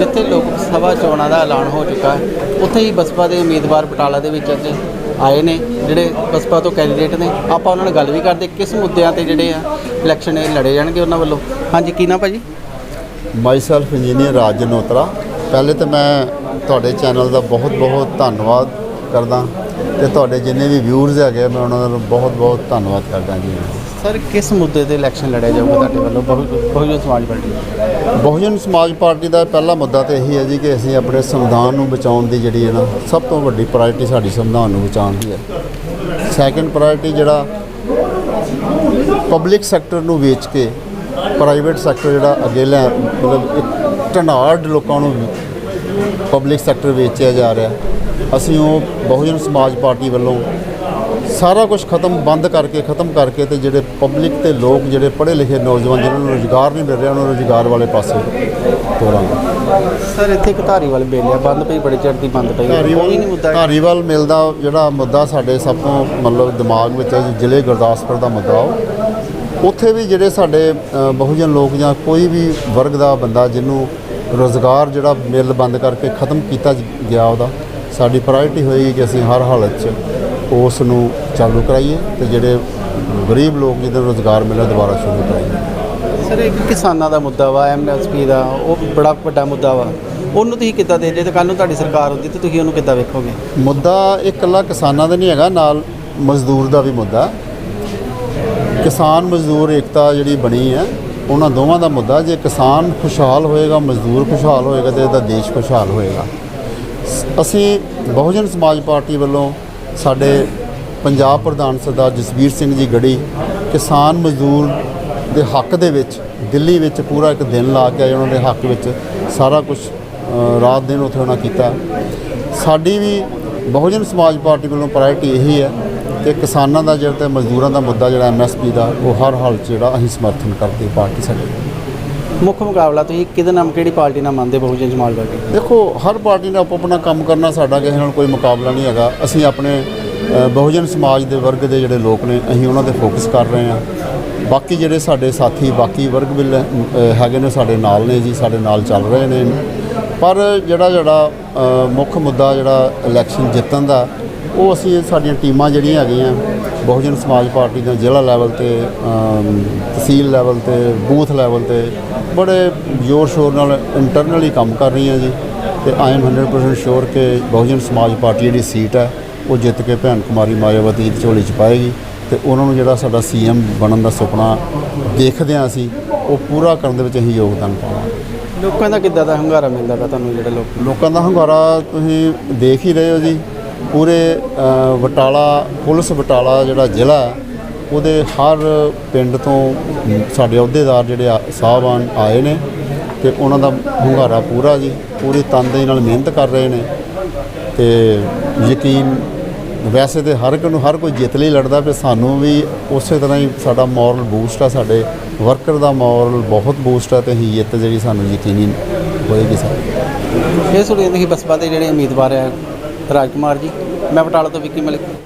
ਜਿੱਥੇ ਲੋਕ ਸਭਾ ਚੋਣਾਂ ਦਾ ਐਲਾਨ ਹੋ ਚੁੱਕਾ ਹੈ। ਉੱਥੇ ਹੀ ਬਸਪਾ ਦੇ ਉਮੀਦਵਾਰ ਬਟਾਲਾ ਦੇ ਵਿੱਚ ਅੱਜ ਆਏ ਨੇ, ਜਿਹੜੇ ਬਸਪਾ ਤੋਂ ਕੈਂਡੀਡੇਟ ਨੇ। ਆਪਾਂ ਉਹਨਾਂ ਨਾਲ ਗੱਲ ਵੀ ਕਰਦੇ, ਕਿਸ ਮੁੱਦਿਆਂ ਤੇ ਜਿਹੜੇ ਆ ਇਲੈਕਸ਼ਨ ਇਹ ਲੜੇ ਜਾਣਗੇ ਉਹਨਾਂ ਵੱਲੋਂ? ਹਾਂਜੀ, ਕੀ ਨਾ ਭਾਜੀ? ਮਾਈ ਸੈਲਫ ਇੰਜੀਨੀਅਰ ਰਾਜ ਜਨੋਤਰਾ ਪਹਿਲੇ ਤਾਂ ਮੈਂ ਤੁਹਾਡੇ ਚੈਨਲ ਦਾ ਬਹੁਤ ਬਹੁਤ ਧੰਨਵਾਦ ਕਰਦਾ। ਤੇ ਤੁਹਾਡੇ ਜਿੰਨੇ ਵੀ ਵਿਊਅਰਸ ਹੈਗੇ ਮੈਂ ਉਹਨਾਂ ਦਾ ਬਹੁਤ ਬਹੁਤ ਧੰਨਵਾਦ ਕਰਦਾ ਜੀ। ਸਰ, ਕਿਸ ਮੁੱਦੇ ਤੇ ਇਲੈਕਸ਼ਨ ਲੜਿਆ ਜਾਊਗਾ ਤੁਹਾਡੇ ਵੱਲੋਂ? ਬਹੁ ਬਹੁਜਨ ਸਮਾਜ ਪਾਰਟੀ ਬਹੁਜਨ ਸਮਾਜ ਪਾਰਟੀ ਦਾ ਪਹਿਲਾ ਮੁੱਦਾ ਤਾਂ ਇਹੀ ਹੈ ਜੀ ਕਿ ਅਸੀਂ ਆਪਣੇ ਸੰਵਿਧਾਨ ਨੂੰ ਬਚਾਉਣ ਦੀ ਜਿਹੜੀ ਹੈ ਨਾ, ਸਭ ਤੋਂ ਵੱਡੀ ਪ੍ਰਾਇੋਰਟੀ ਸਾਡੀ ਸੰਵਿਧਾਨ ਨੂੰ ਬਚਾਉਣ ਦੀ ਹੈ। ਸੈਕੰਡ ਪ੍ਰਾਇੋਰਟੀ ਜਿਹੜਾ ਪਬਲਿਕ ਸੈਕਟਰ ਨੂੰ ਵੇਚ ਕੇ ਪ੍ਰਾਈਵੇਟ ਸੈਕਟਰ ਜਿਹੜਾ ਅੱਗੇ ਲੈ, ਮਤਲਬ ਇੱਕ ਢਨਾੜ ਲੋਕਾਂ ਨੂੰ ਪਬਲਿਕ ਸੈਕਟਰ ਵੇਚਿਆ ਜਾ ਰਿਹਾ। ਅਸੀਂ ਉਹ ਬਹੁਜਨ ਸਮਾਜ ਪਾਰਟੀ ਵੱਲੋਂ ਸਾਰਾ ਕੁਝ ਖਤਮ ਬੰਦ ਕਰਕੇ ਖਤਮ ਕਰਕੇ ਤੇ ਜਿਹੜੇ ਪਬਲਿਕ ਤੇ ਲੋਕ ਜਿਹੜੇ ਪੜ੍ਹੇ ਲਿਖੇ ਨੌਜਵਾਨ ਜਿਨ੍ਹਾਂ ਨੂੰ ਰੋਜ਼ਗਾਰ ਨਹੀਂ ਮਿਲ ਰਿਹਾ ਉਹਨਾਂ ਨੂੰ ਰੋਜ਼ਗਾਰ ਵਾਲੇ ਪਾਸੇ ਤੋਰਾਂਗੇ। ਸਰ ਇੱਥੇ ਇੱਕ ਧਾਰੀਵਾਲ ਬੇਲਿਆ ਬੰਦ ਪਈ ਬੜੀ ਚਿਰ ਦੀ ਬੰਦ ਪਈ। ਵੀ ਨਹੀਂ ਮੁੱਦਾ ਧਾਰੀਵਾਲ ਮਿਲ ਦਾ ਜਿਹੜਾ ਮੁੱਦਾ ਸਾਡੇ ਸਭ ਤੋਂ ਮਤਲਬ ਦਿਮਾਗ ਵਿੱਚ ਹੈ ਜ਼ਿਲ੍ਹੇ ਗੁਰਦਾਸਪੁਰ ਦਾ ਮੁੱਦਾ ਉਹ। ਉੱਥੇ ਵੀ ਜਿਹੜੇ ਸਾਡੇ ਬਹੁਜਨ ਲੋਕ ਜਾਂ ਕੋਈ ਵੀ ਵਰਗ ਦਾ ਬੰਦਾ ਜਿਹਨੂੰ ਰੋਜ਼ਗਾਰ ਜਿਹੜਾ ਮਿਲ ਬੰਦ ਕਰਕੇ ਖਤਮ ਕੀਤਾ ਗਿਆ ਉਹਦਾ ਸਾਡੀ ਪ੍ਰਾਇੋਰਟੀ ਹੋਏਗੀ ਕਿ ਅਸੀਂ ਹਰ ਹਾਲਤ 'ਚ ਉਸ ਨੂੰ ਚਾਲੂ ਕਰਾਈਏ ਤੇ ਜਿਹੜੇ ਗਰੀਬ ਲੋਕ ਜਿਹਦੇ ਨੂੰ ਰੋਜ਼ਗਾਰ ਮਿਲਿਆ ਦੁਬਾਰਾ ਸ਼ੁਰੂ ਕਰਾਈਏ। ਸਰ ਇੱਕ ਕਿਸਾਨਾਂ ਦਾ ਮੁੱਦਾ ਵਾ ਐਮਐਸਪੀ ਦਾ ਉਹ ਬੜਾ ਵੱਡਾ ਮੁੱਦਾ ਵਾ। ਉਹਨੂੰ ਤੁਸੀਂ ਕਿੱਦਾਂ ਦੇ ਜੇ? ਤੇ ਕੱਲ ਨੂੰ ਤੁਹਾਡੀ ਸਰਕਾਰ ਹੁੰਦੀ ਤੇ ਤੁਸੀਂ ਉਹਨੂੰ ਕਿੱਦਾਂ ਵੇਖੋਗੇ? ਮੁੱਦਾ ਇਹ ਇਕੱਲਾ ਕਿਸਾਨਾਂ ਦਾ ਨਹੀਂ ਹੈਗਾ ਨਾਲ ਮਜ਼ਦੂਰ ਦਾ ਵੀ ਮੁੱਦਾ। ਕਿਸਾਨ ਮਜ਼ਦੂਰ ਏਕਤਾ ਜਿਹੜੀ ਬਣੀ ਹੈ ਉਹਨਾਂ ਦੋਵਾਂ ਦਾ ਮੁੱਦਾ। ਜੇ ਕਿਸਾਨ ਖੁਸ਼ਹਾਲ ਹੋਏਗਾ ਮਜ਼ਦੂਰ ਖੁਸ਼ਹਾਲ ਹੋਏਗਾ ਤੇ ਇਹਦਾ ਦੇਸ਼ ਖੁਸ਼ਹਾਲ ਹੋਏਗਾ। ਅਸੀਂ ਬਹੁਜਨ ਸਮਾਜ ਪਾਰਟੀ ਵੱਲੋਂ ਸਾਡੇ ਪੰਜਾਬ ਪ੍ਰਧਾਨ ਸਰਦਾਰ ਜਸਵੀਰ ਸਿੰਘ ਜੀ ਗੜੀ ਕਿਸਾਨ ਮਜ਼ਦੂਰ ਦੇ ਹੱਕ ਦੇ ਵਿੱਚ, ਦਿੱਲੀ ਵਿੱਚ ਪੂਰਾ ਇੱਕ ਦਿਨ ਲਾ ਕੇ ਆਏ, ਉਹਨਾਂ ਦੇ ਹੱਕ ਵਿੱਚ ਸਾਰਾ ਕੁਝ ਰਾਤ ਦਿਨ ਉੱਥੇ ਉਹਨਾਂ ਕੀਤਾ। ਸਾਡੀ ਵੀ ਬਹੁਜਨ ਸਮਾਜ ਪਾਰਟੀ ਵੱਲੋਂ ਪ੍ਰਾਇੋਰਟੀ ਇਹੀ ਹੈ ਕਿ ਕਿਸਾਨਾਂ ਦਾ ਜਿਹੜਾ ਤੇ ਮਜ਼ਦੂਰਾਂ ਦਾ ਮੁੱਦਾ ਜਿਹੜਾ ਐਮਐਸਪੀ ਦਾ, ਉਹ ਹਰ ਹਾਲ 'ਚ ਜਿਹੜਾ ਅਸੀਂ ਸਮਰਥਨ ਕਰਦੇ ਪਾਰਟੀ ਸਾਡੀ ਮੁੱਖ ਮੁਕਾਬਲਾ ਤੁਸੀਂ ਕਿਹਦੇ ਨਾਮ ਕਿਹੜੀ ਪਾਰਟੀ ਨਾਲ ਮੰਨਦੇ ਬਹੁਜਨ ਸਮਾਜ ਪਾਰਟੀ? ਦੇਖੋ, ਹਰ ਪਾਰਟੀ ਨੇ ਆਪੋ ਆਪਣਾ ਕੰਮ ਕਰਨਾ, ਸਾਡਾ ਕਿਸੇ ਨਾਲ ਕੋਈ ਮੁਕਾਬਲਾ ਨਹੀਂ ਹੈਗਾ। ਅਸੀਂ ਆਪਣੇ ਬਹੁਜਨ ਸਮਾਜ ਦੇ ਵਰਗ ਦੇ ਜਿਹੜੇ ਲੋਕ ਨੇ, ਅਸੀਂ ਉਹਨਾਂ ਤੇ ਫੋਕਸ ਕਰ ਰਹੇ ਹਾਂ। ਬਾਕੀ ਜਿਹੜੇ ਸਾਡੇ ਸਾਥੀ, ਬਾਕੀ ਵਰਗ ਵੀ ਲੈ- ਹੈਗੇ ਨੇ, ਸਾਡੇ ਨਾਲ ਨੇ ਜੀ, ਸਾਡੇ ਨਾਲ ਚੱਲ ਰਹੇ ਨੇ। ਪਰ ਜਿਹੜਾ ਜਿਹੜਾ ਮੁੱਖ ਮੁੱਦਾ ਜਿਹੜਾ ਇਲੈਕਸ਼ਨ ਜਿੱਤਣ ਦਾ, ਉਹ ਅਸੀਂ ਸਾਡੀਆਂ ਟੀਮਾਂ ਜਿਹੜੀਆਂ ਹੈਗੀਆਂ ਬਹੁਜਨ ਸਮਾਜ ਪਾਰਟੀ ਦੀਆਂ ਜ਼ਿਲ੍ਹਾ ਲੈਵਲ ਤੇ ਤਹਿਸੀਲ ਲੈਵਲ ਤੇ ਬੂਥ ਲੈਵਲ ਤੇ ਬੜੇ ਜ਼ੋਰ ਸ਼ੋਰ ਨਾਲ ਇੰਟਰਨਲੀ ਕੰਮ ਕਰ ਰਹੀਆਂ ਜੀ ਤੇ ਆਈ ਐਮ 100% ਸ਼ੋਰ ਕਿ ਬਹੁਜਨ ਸਮਾਜ ਪਾਰਟੀ ਜਿਹੜੀ ਸੀਟ ਹੈ ਉਹ ਜਿੱਤ ਕੇ ਭੈਣ ਕੁਮਾਰੀ ਮਾਇਆਵਤੀ ਦੀ ਝੋਲੀ ਚ ਪਾਏਗੀ ਤੇ ਉਹਨਾਂ ਨੂੰ ਜਿਹੜਾ ਸਾਡਾ ਸੀਐਮ ਬਣਨ ਦਾ ਸੁਪਨਾ ਦੇਖਦੇ ਹਾਂ ਅਸੀਂ ਉਹ ਪੂਰਾ ਕਰਨ ਦੇ ਵਿੱਚ ਅਸੀਂ ਯੋਗਦਾਨ ਪਾਵਾਂਗੇ। ਲੋਕਾਂ ਦਾ ਕਿੱਦਾਂ ਦਾ ਹੰਗਾਰਾ ਮਿਲਦਾ ਵਾ ਤੁਹਾਨੂੰ ਜਿਹੜੇ ਲੋਕ? ਲੋਕਾਂ ਦਾ ਹੰਗਾਰਾ ਤੁਸੀਂ ਦੇਖ ਹੀ ਰਹੇ ਹੋ ਜੀ। ਪੂਰੇ ਬਟਾਲਾ, ਪੁਲਿਸ ਬਟਾਲਾ ਜਿਹੜਾ ਜ਼ਿਲ੍ਹਾ ਉਹਦੇ ਹਰ ਪਿੰਡ ਤੋਂ ਸਾਡੇ ਅਹੁਦੇਦਾਰ ਜਿਹੜੇ ਆ- ਸਾਹਿਬਾਨ ਆਏ ਨੇ ਤੇ ਉਹਨਾਂ ਦਾ ਹੁੰਗਾਰਾ ਪੂਰਾ ਜੀ, ਪੂਰੀ ਤਨਦੇਹੀ ਨਾਲ ਮਿਹਨਤ ਕਰ ਰਹੇ ਨੇ ਤੇ ਯਕੀਨ ਵੈਸੇ ਤੇ ਹਰ ਇੱਕ ਨੂੰ ਹਰ ਕੋਈ ਜਿੱਤ ਲਈ ਲੜਦਾ ਤੇ ਸਾਨੂੰ ਵੀ ਉਸੇ ਤਰ੍ਹਾਂ ਹੀ ਸਾਡਾ ਮੋਰਲ ਬੂਸਟ ਆ, ਸਾਡੇ ਵਰਕਰ ਦਾ ਮੋਰਲ ਬਹੁਤ ਬੂਸਟ ਆ ਤੇ ਅਸੀਂ ਜਿੱਤ ਜਿਹੜੀ ਸਾਨੂੰ ਯਕੀਨੀ ਹੋਏਗੀ ਸਾਡੀ ਇਹ ਸੁਣੀਏ, ਤੁਸੀਂ ਬਸਪਾ ਦੇ ਜਿਹੜੇ ਉਮੀਦਵਾਰ ਆ ਰਾਜ ਕੁਮਾਰ ਜੀ ਮੈਂ ਬਟਾਲਾ ਤੋਂ ਵਿੱਕੀ ਮਲਿਕ।